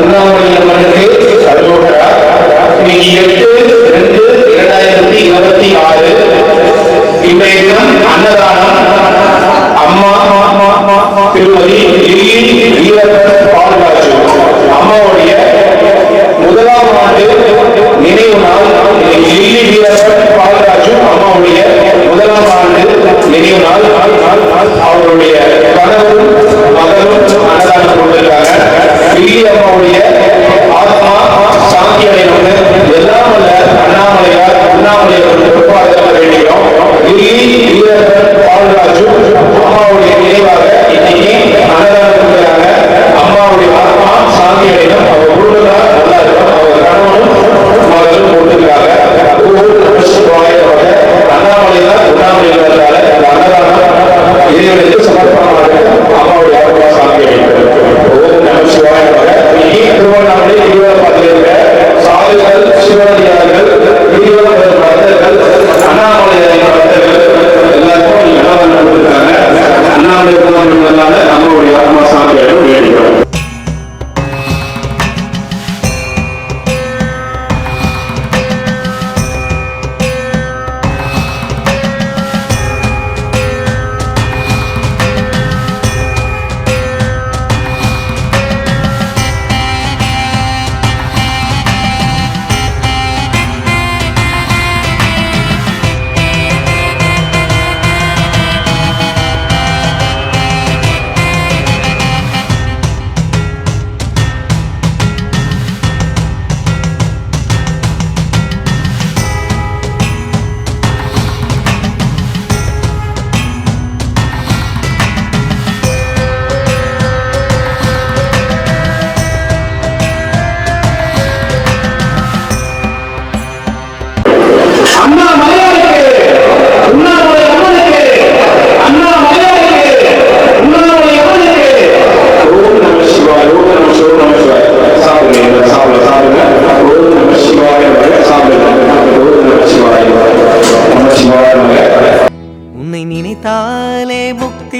அண்ணாமலை அம்மனுக்கு சர்வோகரா இன்னைக்கு எட்டு ரெண்டு இரண்டாயிரத்தி இருபத்தி ஆறு. இன்றைய தினம் அன்னதானம். அம்மா திருமதி லில்லி வீரப்பன் பால்ராஜு. அம்மாவுடைய முதலாம் ஆண்டு நினைவு நாள். இன்னைக்கு லில்லி வீரப்பன் பால்ராஜு அம்மாவுடைய முதலாம் ஆண்டு நினைவு நாள் நாள் நாள். அண்ணாமலையார் அண்ணாமலையார் பொறுப்பாளர்கள் வேண்டிக்கிறோம் லில்லி பால்ராஜு அம்மாவுடைய நினைவாக இன்னைக்கு அன்னதானம் கொடுக்குறாங்க அம்மாவுடைய ஆத்மா சாந்தி அவர்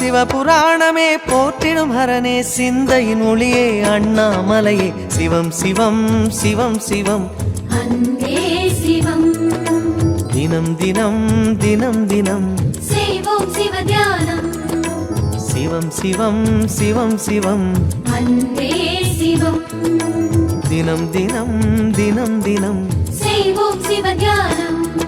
சிவபுராணமே போற்றிடும் ஹரனே சிந்தையின் ஒளியே அண்ணாமலையே. சிவம் சிவம் சிவம் சிவம். தினம் தினம் தினம் தினம். சிவம் சிவம் சிவம் சிவம் தினம் தினம் தினம் தினம். செய்வோம் சிவ தியானம்.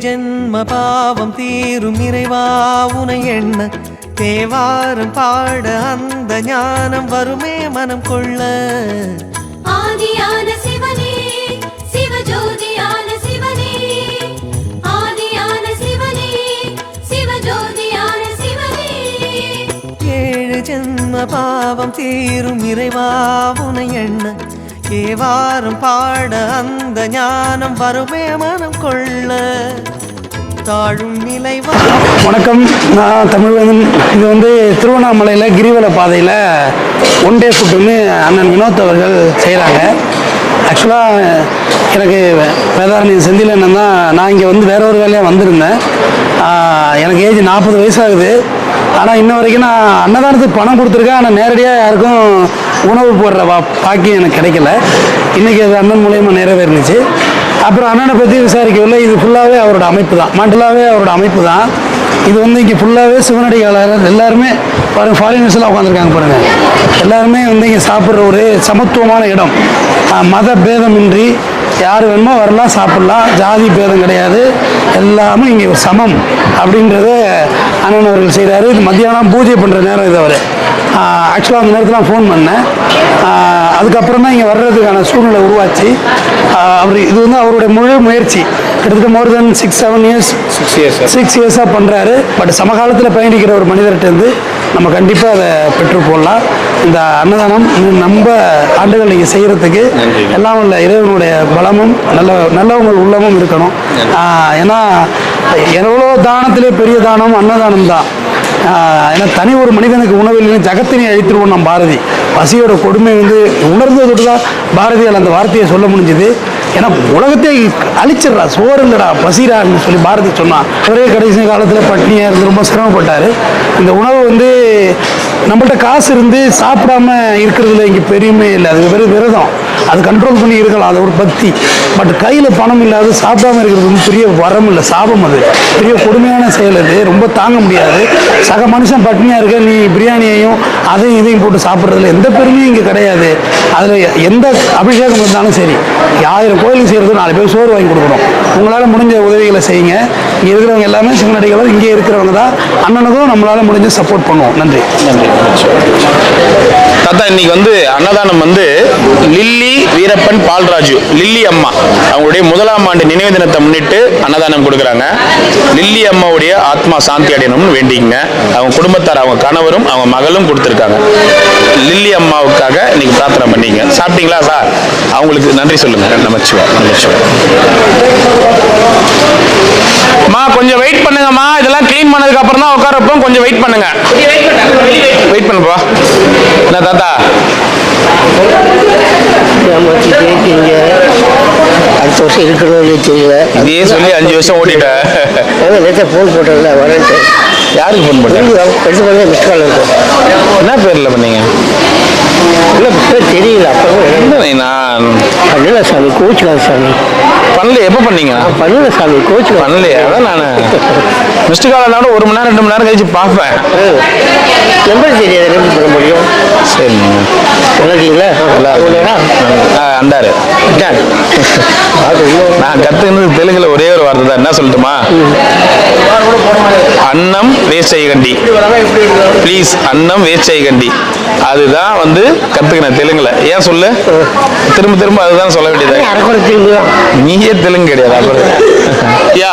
ஜென்ம பாவம் தீரும் இறைவா உனை எண்ண. தேவாரம் பாட அந்த ஞானம் வருமே மனம் கொள்ள. ஆதியான சிவனே சிவஜோதியான சிவனே. ஆதியான சிவனே சிவஜோதியான சிவனே. ஏழு ஜென்ம பாவம் தீரும் இறைவா உனை எண்ண. தேவாரம் பாட அந்த ஞானம் வருமே மனம் கொள்ள. தாழும் நிலை வணக்கம். நான் தமிழ்வேந்தன் இது வந்து திருவண்ணாமலையில் கிரிவல பாதையில் ஒன் டே ஃபுட்டுன்னு அண்ணன் வினோத் அவர்கள் செய்கிறாங்க ஆக்சுவலாக எனக்கு வேதாரணி செந்தில் என்னன்னா நான் இங்கே வந்து வேற ஒரு வேலையாக வந்திருந்தேன். எனக்கு ஏஜ் நாற்பது வயசாகுது. ஆனால் இன்ன வரைக்கும் நான் அன்னதானத்துக்கு பணம் கொடுத்துருக்கேன். ஆனால் நேரடியாக யாருக்கும் உணவு போடுற வா பாக்கியம் எனக்கு கிடைக்கல. இன்றைக்கி அது அண்ணன் மூலயமா நிறைவேறுனுச்சு. அப்புறம் அண்ணனை பற்றி விசாரிக்கவில்லை. இது ஃபுல்லாகவே அவரோட அமைப்பு தான் மண்டலாவே அவரோட அமைப்பு தான் இது வந்து இங்கே ஃபுல்லாகவே சிவனடிகாளர் எல்லாருமே பாருங்க ஃபாரினர்ஸ் எல்லாம் உட்காந்துருக்காங்க பாருங்கள் எல்லாருமே வந்து இங்கே சாப்பிட்ற ஒரு சமத்துவமான இடம். மத பேதமின்றி யார் வேணுமோ வரலாம் சாப்பிட்லாம். ஜாதி பேதம் கிடையாது. எல்லாமே இங்கே சமம் அப்படின்றத அண்ணன் அவர்கள் செய்கிறாரு இது மத்தியானம் பூஜை பண்ணுற நேரம் இது அவர். ஆக்சுவலாக அந்த நேரத்தில் நான் ஃபோன் பண்ணேன் அதுக்கப்புறம் தான் இங்கே வர்றதுக்கான சூழ்நிலை உருவாச்சு. அவர் இது வந்து அவருடைய முழு முயற்சி. கிட்டத்தட்ட more then six seven years six years six இயர்ஸாக பண்ணுறாரு பட் சமகாலத்தில் பயணிக்கிற ஒரு மனிதர்கிட்டருந்து நம்ம கண்டிப்பாக அதை பெற்று போடலாம். இந்த அன்னதானம் நம்ம ஆண்டுகள் நீங்கள் செய்கிறதுக்கு. எல்லாம் உள்ள இறைவனுடைய பலமும் நல்ல நல்லவங்கள் உள்ளமும் இருக்கணும். ஏன்னா எவ்வளோ தானத்திலே பெரிய தானம் அன்னதானம் தான் ஏன்னா தனி ஒரு மனிதனுக்கு உணவில் ஜகத்தினை அழித்துருவோம் நம் பாரதி. பசியோட கொடுமை வந்து உணர்ந்ததோடு தான் பாரதியால் அந்த வார்த்தையை சொல்ல முடிஞ்சுது. ஏன்னா உலகத்தை அழிச்சிடுறா சோறு இல்லடா பசிடான்னு சொல்லி பாரதி சொன்னான் ஒரே கடைசி காலத்தில் பட்னியாக இருந்து ரொம்ப சிரமப்பட்டார். இந்த உணவு வந்து நம்மள்ட்ட காசு இருந்து சாப்பிடாம இருக்கிறதுல இங்கே பெருமை இல்லை. அது வெறும் விரதம். அது கண்ட்ரோல் பண்ணி இருக்கலாம். அது ஒரு பக்தி. பட் கையில் பணம் இல்லாத சாப்பிடாம இருக்கிறது வந்து பெரிய வரம் இல்லை. சாபம் அது. பெரிய கொடுமையான செயல் அது. ரொம்ப தாங்க முடியாது. சக மனுஷன் பட்னியாக இருக்க நீ பிரியாணியையும் அதையும் இதையும் போட்டு சாப்பிட்றதுல எந்த பெருமையும் இங்கே கிடையாது. அதில் எந்த அபிஷேகம் இருந்தாலும் சரி ஆயிரம் கோயிலுக்கு செய்கிறது நாலு பேர் சோறு வாங்கி கொடுக்கணும். உங்களால் முடிஞ்ச உதவிகளை செய்யுங்க. இங்கே இருக்கிறவங்க எல்லாமே சிவனடிகளும் இங்கே இருக்கிறவங்க தான். அண்ணனுக்கும் நம்மளால் முடிஞ்ச சப்போர்ட் பண்ணுவோம். நன்றி. நன்றி. தாத்தா இன்னைக்கு வந்து அன்னதானம் வந்து லில்லி வீரப்பன் பால்ராஜு லில்லி அம்மா. அவங்களுடைய முதலாம் ஆண்டு நினைவு தினத்தை முன்னிட்டு அன்னதானம் கொடுக்குறாங்க. லில்லி அம்மாவுடைய ஆத்மா சாந்தி அடையணும்னு வேண்டிங்க அவங்க குடும்பத்தார் அவங்க கணவரும் அவங்க மகளும் கொடுத்துருக்காங்க. லில்லி அம்மாவுக்காக இன்னைக்கு பிரார்த்தனை பண்ணீங்க. சாப்பிட்டீங்களா சார்? அவங்களுக்கு நன்றி சொல்லுங்க. நமச்சிவா நமச்சிவா அம்மா கொஞ்சம் வெயிட் பண்ணுங்கம்மா. இதெல்லாம் க்ளீன் பண்ணதுக்கு அப்புறம் தான் உட்கார வைப்போம். கொஞ்சம் வெயிட் பண்ணுங்க. வெயிட் பண்ணுப்பா என்ன தாத்தா? அடுத்த வருஷம் இருக்கிறது தெரியல இதையே சொல்லி அஞ்சு வருஷம் ஓட்டிட்டேன் அதான் நேற்று ஃபோன் போட்டேன்ல வரேன்ட்டு யாருக்கு ஃபோன் பண்ணேன் படிச்சு பண்ணி மிஸ் கால் இருக்கும் என்ன பேர்ல பண்ணீங்க? இல்லை தெரியல அப்புறம் என்ன? நான் பண்ணல சாமி கோச்சுக்காது சாமி பண்ணல எப்போ பண்ணீங்க? பண்ணல சாமி கோச்சுக்காது பண்ணலையே அதான் நான். மிஸ்டு கால் இருந்தாலும் ஒரு மணி நேரம் ரெண்டு மணி நேரம் கழிச்சு பார்ப்பேன். நம்பர் தெரியாது எப்படி பண்ண முடியும்? சரிங்க. நல்லா இருக்கீங்களா அந்தாரு. நான் கத்துக்கிறது தெலுங்குல ஒரே ஒரு வார்த்தை தான். என்ன சொல்லட்டுமா? அன்னம் வேஸ்ட் செய்கண்டி ப்ளீஸ் அன்னம் வேஸ்ட் செய்கண்டி அதுதான் வந்து கத்துக்கினேன் தெலுங்குல. ஏன் சொல்லு? திரும்ப திரும்ப அதுதான் சொல்ல வேண்டியது நீயே தெலுங்கு கிடையாது அப்புறம் யா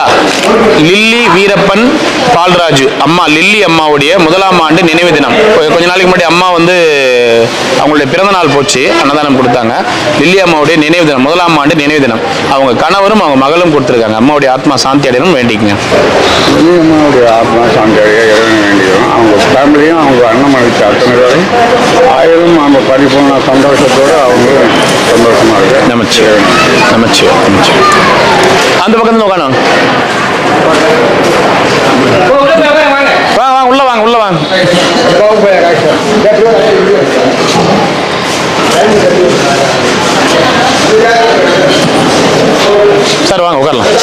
லில்லி வீரப்பன் பால்ராஜு. அம்மா லில்லி அம்மாவுடைய முதலாம் ஆண்டு நினைவு தினம். கொஞ்ச நாளைக்கு முன்னாடி அம்மா வந்து அவங்களுடைய பிறந்த நாள் போச்சு அன்னதானம் கொடுத்தாங்க. லில்லி அம்மாவுடைய நினைவு தினம் முதலாம் ஆண்டு நினைவு தினம். அவங்க கணவரும் அவங்க மகளும் கொடுத்துருக்காங்க. அம்மாவுடைய ஆத்மா சாந்தி அடையணும் வேண்டிக்கங்க. அம்மாவுடைய ஆத்மா சாந்தி அடைய வேண்டியும் அவங்க ஃபேமிலியும் அவங்க அண்ணன் மனைவி அத்தனை பேரும் ஆயிரம் அவங்க பரிபூர்ண சந்தோஷத்தோடு அவங்களும் சந்தோஷமா இருக்கு நமச்சி நமச்சி நமச்சி அந்த பக்கம் உட்காணும் வாங்க வாங்க உள்ள வாங்க உள்ள வாங்க. சார் வாங்க உட்காரலாம்.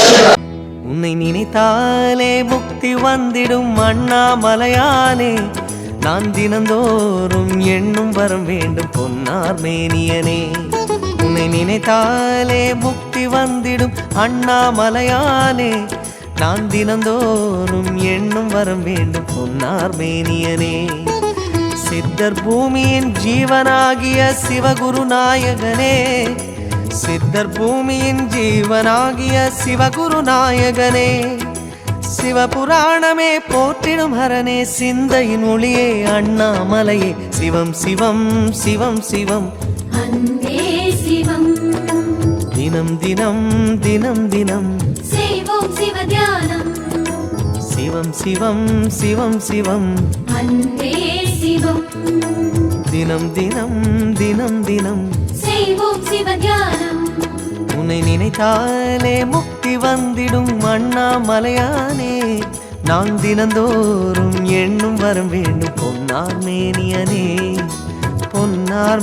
உன்னை நினைத்தாலே முக்தி வந்திடும் அண்ணாமலையானே. நான் தினந்தோறும் எண்ணும் வரம் வேண்டும் பொன்னார் மேனியனே உன்னை நினைத்தாலே முக்தி வந்திடும் அண்ணாமலையானே. நான் தினந்தோறும் எண்ணும் வரம் வேண்டும் பொன்னார் மேனியனே. சித்தர் பூமியின் ஜீவனாகிய சிவகுரு நாயகனே. சித்தர் பூமியின் ஜீவனாகிய சிவகுரு நாயகனே. சிவபுராணமே போற்றிடும் ஹரனே சிந்தையின் ஒளியே அண்ணாமலையே. சிவம் சிவம் சிவம் சிவம். தினம் தினம் தினம் தினம். சிவம் சிவம் சிவம் சிவம் அன்பே சிவம். தினம் தினம் தினம் தினம். உன்னை நினைத்தாலே முக்தி வந்திடும் அண்ணாமலையானே. நான் தினந்தோறும் எண்ணும் வரம் வேண்டும் பொன்னார் மேனியனே. பொன்னார்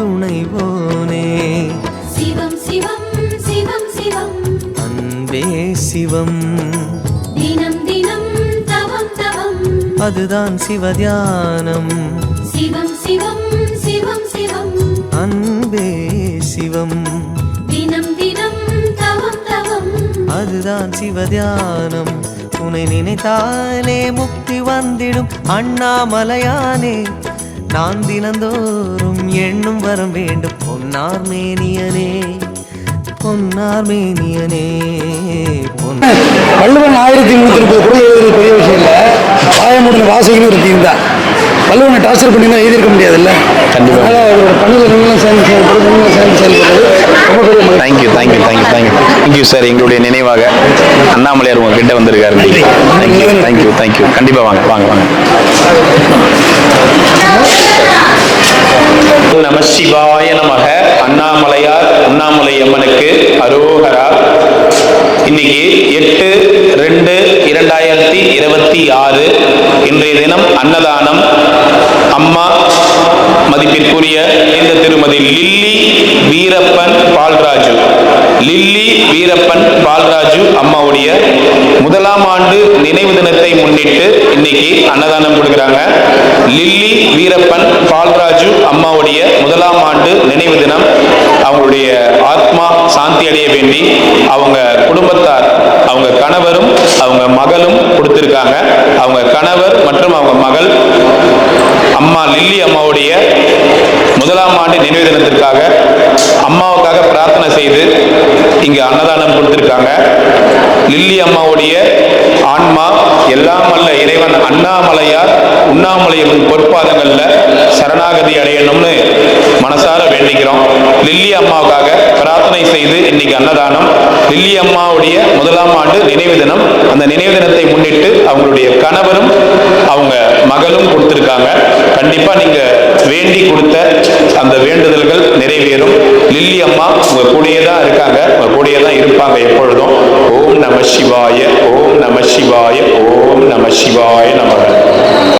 துணைவோனே சிவம் சிவம் சிவம் சிவம். அன்பே சிவம். தினம் தினம் தவம் தவம். அதுதான் சிவதியானம் சிவம் சிவம் சிவம் சிவம். அன்பே சிவம். தினம் தினம் தவம் தவம். அதுதான் சிவதியானம் உன்னை நினைத்தாலே முக்தி வந்திடும் அண்ணாமலையானே. நான் தினந்தோறும் எண்ணும் வரம் வேண்டும். பொன்னார் மேனியனே பொன்னார் மேனியனே பொன்னார் வள்ளுவன் ஆயிரத்தி முந்நூற்றி முப்பது எழுதுறது பெரிய விஷயம் இல்லை. வாயமுடின வாசகன்னு ஒரு தீம் வள்ளுவனை டார்ச்சர் பண்ணி தான் எழுதியிருக்க முடியாதுல்ல? கண்டிப்பா. அதனால் அவரோட பணியில் நீங்களும் சேர்ந்து செயல்படுறது சேர்ந்து செயல்படுறது ரொம்ப பெரிய. Thank you thank you thank you thank you thank you sir எங்களுடைய நினைவாக அண்ணாமலையார் உங்க கிட்ட வந்திருக்காரு தேங்க்யூ தேங்க்யூ தேங்க்யூ கண்டிப்பா வாங்க வாங்க வாங்க. நம சிவாய நமக. அண்ணாமலையார் அண்ணாமலை அம்மனுக்கு அரோகரா. இன்னைக்கு எட்டு ரெண்டு இரண்டாயிரத்தி இருபத்தி ஆறு இன்றைய தினம் அன்னதானம். அம்மா மதிப்பிற்குரிய இந்த திருமதி லில்லி வீரப்பன் பால்ராஜு. லில்லி வீரப்பன் பால்ராஜு அம்மாவுடைய முதலாம் ஆண்டு நினைவு தினத்தை முன்னிட்டு இன்னைக்கு அன்னதானம் கொடுக்குறாங்க. லில்லி வீரப்பன் பால்ராஜு அம்மாவுடைய முதலாம் ஆண்டு நினைவு தினம். அவங்களுடைய ஆத்மா சாந்தி அடைய வேண்டி அவங்க குடும்பத்தார் அவங்க கணவரும் அவங்க மகளும் கொடுத்திருக்காங்க. அவங்க கணவர் மற்றும் அவங்க மகள் அம்மா லில்லி அம்மாவுடைய முதலாம் ஆண்டு நினைவு தினத்திற்காக அம்மாவுக்காக பிரார்த்தனை செய்து இங்க அன்னதானம் கொடுத்திருக்காங்க. லில்லி அம்மாவுடைய ஆன்மா எல்லாம் அல்ல இறைவன் அண்ணாமலையார் உண்ணாமலையின் பொற்பாதங்கள்ல சரணாகதி அடையணும்னு மனசார வேண்டிக்கிறோம். லில்லி அம்மாவுக்காக பிரார்த்தனை செய்து இன்னைக்கு அன்னதானம். லில்லி அம்மாவுடைய முதலாம் ஆண்டு நினைவு தினம். அந்த நினைவு தினத்தை முன்னிட்டு அவங்களுடைய கணவரும் அவங்க மகளும் கொடுத்திருக்காங்க. கண்டிப்பா நீங்க வேண்டி கொடுத்த அந்த வேண்டுதல்கள் நிறைவேறும். லில்லி அம்மா உங்க கூடயே தான் இருக்காங்க. உங்க கூடயே தான் இருப்பாங்க எப்பொழுதும். ஓம் நம சிவாய ஓம் நம சிவாய ஓம் நம சிவாய நமக.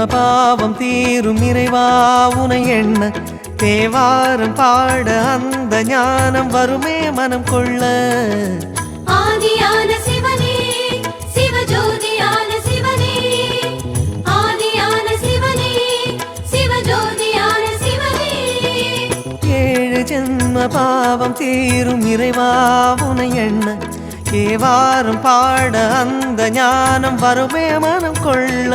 ஜென்ம பாவம் தீரும் இறைவா உனை எண்ண. தேவாரம் பாட அந்த ஞானம் வருமே மனம் கொள்ள. ஆதியான சிவனே சிவஜோதியான சிவனே. ஆதியான சிவனே சிவஜோதியான சிவனே. ஏழு ஜென்ம பாவம் தீரும் இறைவா உனை எண்ண. தேவாரம் பாட அந்த ஞானம் வருமே மனம் கொள்ள.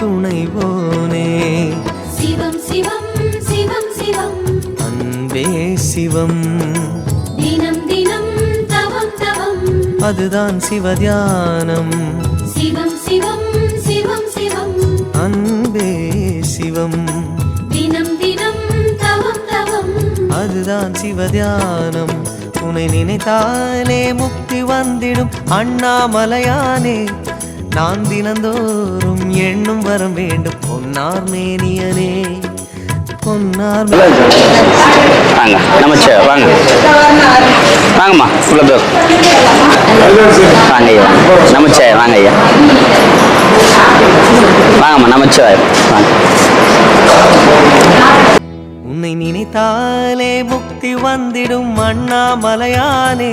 துணைவோனே சிவம் சிவம் சிவம் சிவம். அன்பே சிவம். தினம் தினம் தவம் தவம். அதுதான் சிவதியானம் சிவம் சிவம் சிவம் சிவம். அன்பே சிவம். தினம் தினம் தவம் தவம். அதுதான் சிவதியானம் உன்னை நினைத்தாலே முக்தி வந்திடும் அண்ணாமலையானே. நான் தினந்தோறும் எண்ணும் வரம் வேண்டும். பொன்னார் மேனியனே பொன்னார் வாங்க நமச்சே வாங்க. வாங்கம்மா உள்ள பேர் வாங்க ஐயா. நமச்சே வாங்க ஐயா. வாங்கம்மா நமச்சே வாங்க. உன்னை நினைத்தாலே முக்தி வந்திடும் அண்ணாமலையானே.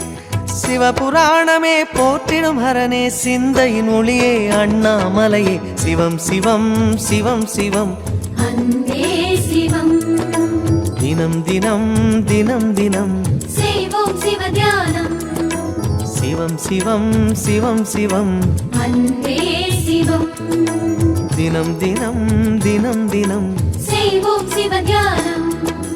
சிவபுராணமே போற்றிடும் ஹரனே சிந்தையின் ஒளியே அண்ணாமலையே. சிவம் சிவம் சிவம் சிவம். தினம் தினம் தினம் தினம். சிவம் சிவம் சிவம் சிவம் தினம் தினம் தினம் தினம். செய்வோம் சிவ தியானம்.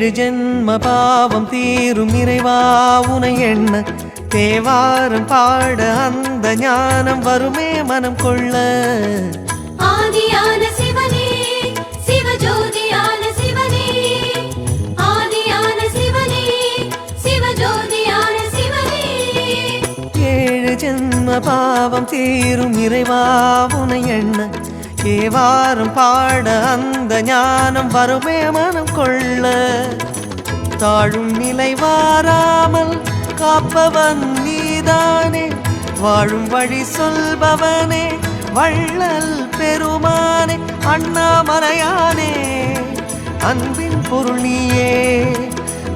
ஏழு ஜென்ம பாவம் தீரும் இறைவா உனை எண்ண. தேவாரம் பாட அந்த ஞானம் வருமே மனம் கொள்ள. ஆதியான சிவனே சிவஜோதியான சிவனே. ஆதியான சிவனே சிவஜோதியான சிவனே. ஏழு ஜென்ம பாவம் தீரும் இறைவா உனை எண்ண. தேவாரம் பாட அந்த ஞானம் வருமே மனம் கொள்ள. தாழும் நிலை வாராமல் காப்பவன் நீதானே. வாழும் வழி சொல்பவனே வள்ளல் பெருமானே அண்ணாமலையானே. அன்பின் பொருள் நீயே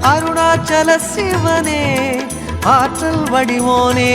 அருணாச்சல சிவனே ஆற்றல் வடிவோனே.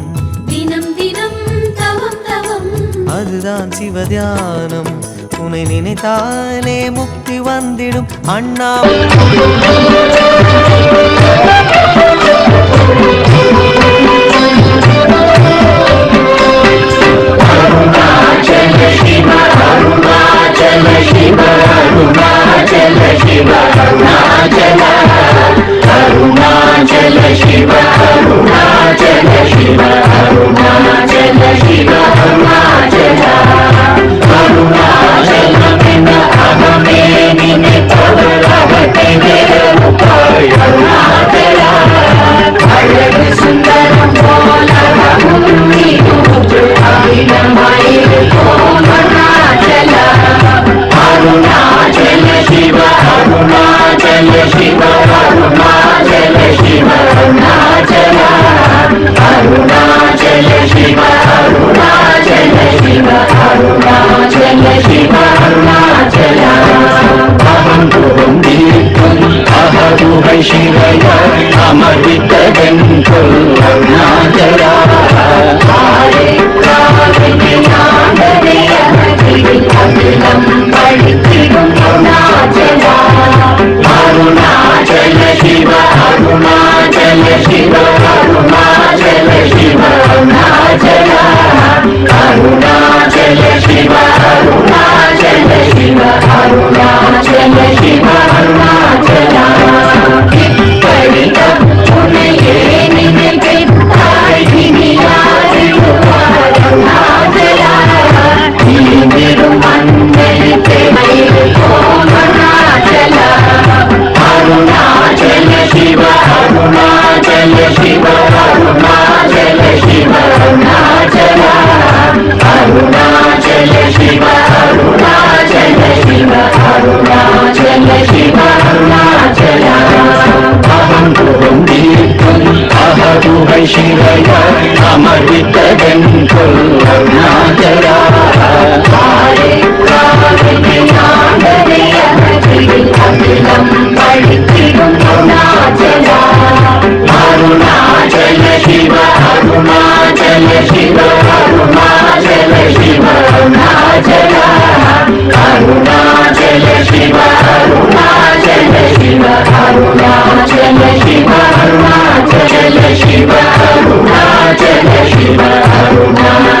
அதுதான் சிவதியானம் உனை நினைத்தாலே முக்தி வந்திடும் அண்ணா. Oh, శివయ అమృత Gangu Arunachal Shiva, Arunachal Shiva, Arunachal Shiva, Arunachal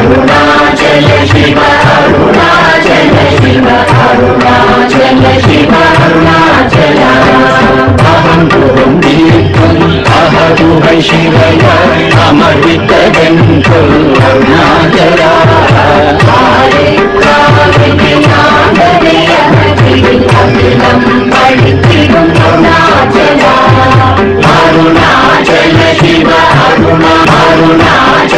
Arunachal Shiva Arunachal Shiva Arunachal Shiva Arunachal అహం గురుం దీర్ఘం అహరుహ శివయ అమృత గంఠుల్ అరుణాచల అరుణాచల శివ అరుణ అరుణా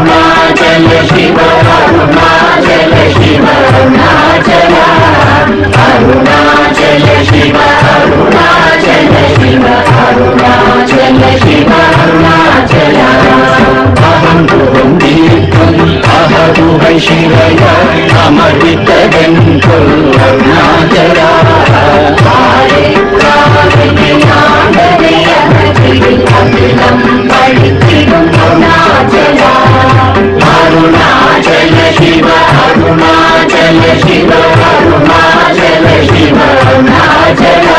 అరుణాచల శివ అరుణాచల అరుణాచల శివ అరుణాచల శివ అరుణాచల అహం గోవిందే துகை சிவைய அமர்வித்ததென் பொருள் அருணாச்சலா அகிலம் படித்திடும் அருணாச்சலா அருணாச்சல சிவ அருணாச்சல சிவ அருணாச்சல சிவ அருணாச்சலா